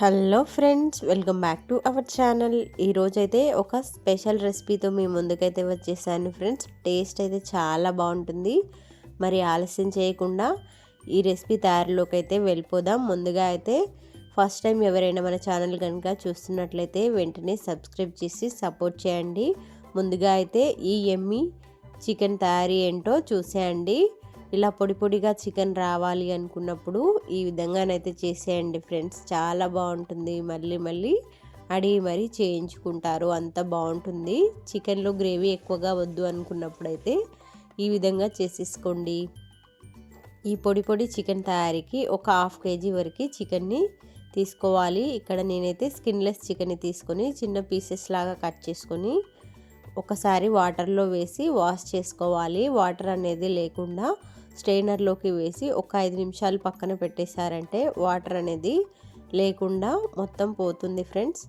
Hello friends welcome back to our channel. ఈరోజైతే ఒక special రెసిపీతో మీ ముందుకైతే వచ్చేసాను ఫ్రెండ్స్. టేస్ట్ అయితే చాలా బాగుంటుంది. మరి ఆలస్యం చేయకుండా ఈ రెసిపీ తయారీలోకి అయితే వెళ్ళిపోదాం. ముందుగా అయితే ఫస్ట్ టైం ఎవరైనా మన ఛానల్ కనుక చూస్తున్నట్లయితే వెంటనే సబ్స్క్రైబ్ చేసి సపోర్ట్ చేయండి. ముందుగా అయితే ఈ ఎమ్మి చికెన్ తయారీ ఏంటో చూసేయండి. ఇలా పొడి పొడిగా చికెన్ రావాలి అనుకున్నప్పుడు ఈ విధంగానైతే చేసేయండి ఫ్రెండ్స్. చాలా బాగుంటుంది. మళ్ళీ మళ్ళీ అడిగి మరీ చేయించుకుంటారు. అంత బాగుంటుంది. చికెన్లో గ్రేవీ ఎక్కువగా వద్దు అనుకున్నప్పుడు అయితే ఈ విధంగా చేసేసుకోండి. ఈ పొడి పొడి చికెన్ తయారీకి ఒక హాఫ్ కేజీ వరకు చికెన్ని తీసుకోవాలి. ఇక్కడ నేనైతే స్కిన్లెస్ చికెన్ తీసుకొని చిన్న పీసెస్ లాగా కట్ చేసుకొని ఒకసారి వాటర్లో వేసి వాష్ చేసుకోవాలి. వాటర్ అనేది లేకుండా స్ట్రెయినర్లోకి వేసి ఒక ఐదు నిమిషాలు పక్కన పెట్టేశారంటే వాటర్ అనేది లేకుండా మొత్తం పోతుంది ఫ్రెండ్స్.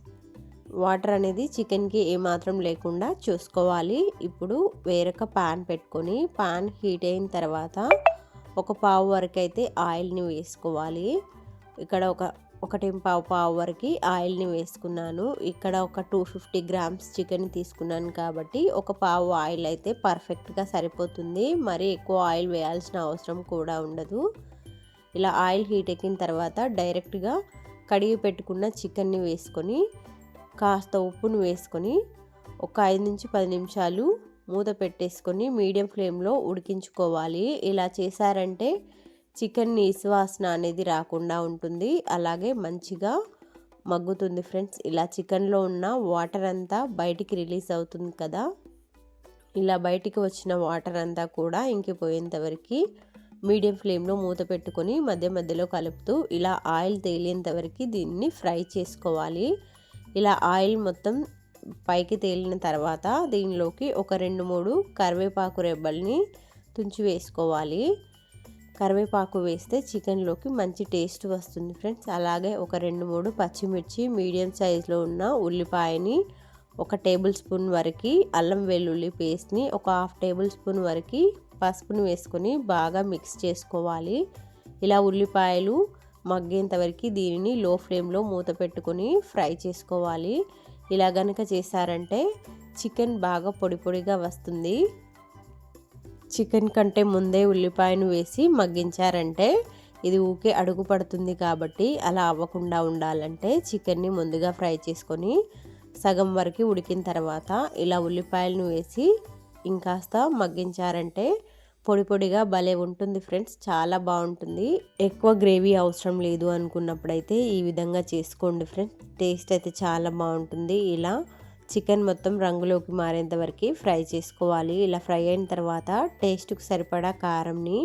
వాటర్ అనేది చికెన్కి ఏమాత్రం లేకుండా చూసుకోవాలి. ఇప్పుడు వేరొక పాన్ పెట్టుకొని పాన్ హీట్ అయిన తర్వాత ఒక పావు వరకు అయితే ఆయిల్ని వేసుకోవాలి. ఇక్కడ ఒక ఒకటి పావు పావు వరకు ఆయిల్ని వేసుకున్నాను. ఇక్కడ ఒక టూ ఫిఫ్టీ గ్రామ్స్ చికెన్ తీసుకున్నాను కాబట్టి ఒక పావు ఆయిల్ అయితే పర్ఫెక్ట్గా సరిపోతుంది. మరి ఎక్కువ ఆయిల్ వేయాల్సిన అవసరం కూడా ఉండదు. ఇలా ఆయిల్ హీట్ ఎక్కిన తర్వాత డైరెక్ట్గా కడిగి పెట్టుకున్న చికెన్ని వేసుకొని కాస్త ఉప్పును వేసుకొని ఒక ఐదు నుంచి పది నిమిషాలు మూత పెట్టేసుకొని మీడియం ఫ్లేమ్లో ఉడికించుకోవాలి. ఇలా చేశారంటే చికెన్ నీసువాసన అనేది రాకుండా ఉంటుంది. అలాగే మంచిగా మగ్గుతుంది ఫ్రెండ్స్. ఇలా చికెన్లో ఉన్న వాటర్ అంతా బయటికి రిలీజ్ అవుతుంది కదా. ఇలా బయటికి వచ్చిన వాటర్ అంతా కూడా ఇంకిపోయేంతవరకు మీడియం ఫ్లేమ్లో మూత పెట్టుకొని మధ్య మధ్యలో కలుపుతూ ఇలా ఆయిల్ తేలేంత వరకు దీన్ని ఫ్రై చేసుకోవాలి. ఇలా ఆయిల్ మొత్తం పైకి తేలిన తర్వాత దీనిలోకి ఒక రెండు మూడు కరివేపాకు రెబ్బల్ని తుంచి వేసుకోవాలి. కరివేపాకు వేస్తే చికెన్లోకి మంచి టేస్ట్ వస్తుంది ఫ్రెండ్స్. అలాగే ఒక రెండు మూడు పచ్చిమిర్చి మీడియం సైజులో ఉన్న ఉల్లిపాయని ఒక టేబుల్ స్పూన్ వరకు అల్లం వెల్లుల్లి పేస్ట్ని ఒక హాఫ్ టేబుల్ స్పూన్ వరకు పసుపుని వేసుకొని బాగా మిక్స్ చేసుకోవాలి. ఇలా ఉల్లిపాయలు మగ్గేంత వరకు దీనిని లో ఫ్లేమ్లో మూత పెట్టుకొని ఫ్రై చేసుకోవాలి. ఇలా గనక చేశారంటే చికెన్ బాగా పొడి పొడిగా వస్తుంది. చికెన్ కంటే ముందే ఉల్లిపాయను వేసి మగ్గించారంటే ఇది ఊకే అడుగు పడుతుంది కాబట్టి అలా అవ్వకుండా ఉండాలంటే చికెన్ని ముందుగా ఫ్రై చేసుకొని సగం వరకు ఉడికిన తర్వాత ఇలా ఉల్లిపాయలను వేసి ఇంకాస్త మగ్గించారంటే పొడి పొడిగా భలే ఉంటుంది ఫ్రెండ్స్ చాలా బాగుంటుంది. ఎక్కువ గ్రేవీ అవసరం లేదు అనుకున్నప్పుడైతే ఈ విధంగా చేసుకోండి ఫ్రెండ్స్ టేస్ట్ అయితే చాలా బాగుంటుంది. ఇలా చికెన్ మొత్తం రంగులోకి మారేంత వరకు ఫ్రై చేసుకోవాలి. ఇలా ఫ్రై అయిన తర్వాత టేస్ట్కి సరిపడా కారంని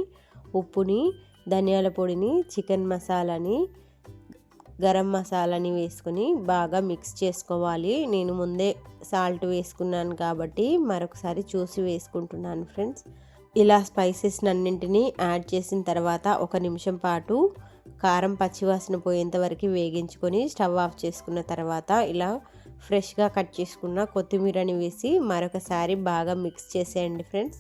ఉప్పుని ధనియాల పొడిని చికెన్ మసాలాని గరం మసాలాని వేసుకొని బాగా మిక్స్ చేసుకోవాలి. నేను ముందే సాల్ట్ వేసుకున్నాను కాబట్టి మరొకసారి చూసి వేసుకుంటున్నాను ఫ్రెండ్స్. ఇలా స్పైసెస్ అన్నింటినీ యాడ్ చేసిన తర్వాత ఒక నిమిషం పాటు కారం పచ్చివాసన పోయేంత వరకు వేగించుకొని స్టవ్ ఆఫ్ చేసుకున్న తర్వాత ఇలా ఫ్రెష్గా కట్ చేసుకున్న కొత్తిమీరని వేసి మరొకసారి బాగా మిక్స్ చేసేయండి ఫ్రెండ్స్.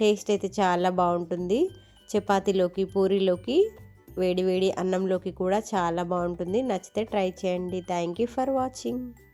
టేస్ట్ అయితే చాలా బాగుంటుంది. చపాతీలోకి పూరీలోకి వేడి వేడి అన్నంలోకి కూడా చాలా బాగుంటుంది. నచ్చితే ట్రై చేయండి. Thank you for watching.